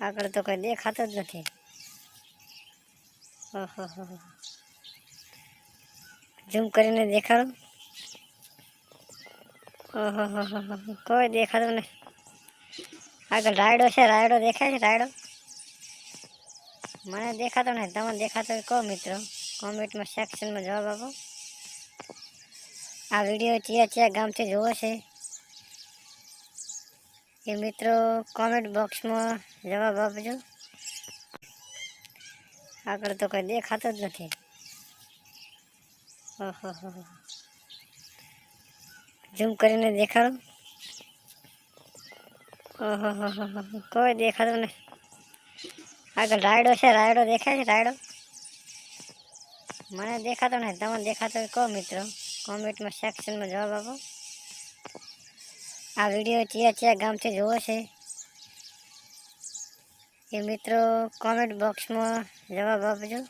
આગળ તો કંઈ દેખાતો જ નથી. ઓહો ઝૂમ કરીને દેખાડો. ઓહો કોઈ દેખાતું નહીં આગળ રાયડો છે, રાયડો દેખાય છે, રાયડો? મને દેખાતો નહીં તમને દેખાતો કહો મિત્રો? કોમેન્ટમાં સેક્શનમાં જવાબ આપો. આ વીડિયો ચિયા ચિયા ગામથી જોવો છે. એ મિત્રો કોમેન્ટ બોક્સમાં જવાબ આપજો. આગળ તો કંઈ દેખાતો જ નથી. ઓહો ઝૂમ કરીને દેખાડો. ઓહો કોઈ દેખાતો નહીં. આગળ રાયડો છે, રાયડો દેખાય છે, રાયડો? મને દેખાતો નહીં, તમને દેખાતો કહો મિત્રો. કોમેન્ટમાં સેક્શનમાં જવાબ આપો. આ વીડિયો ચિયા ચિયા ગામથી જોવો છે એ મિત્રો કોમેન્ટ બોક્સમાં જવાબ આપજો.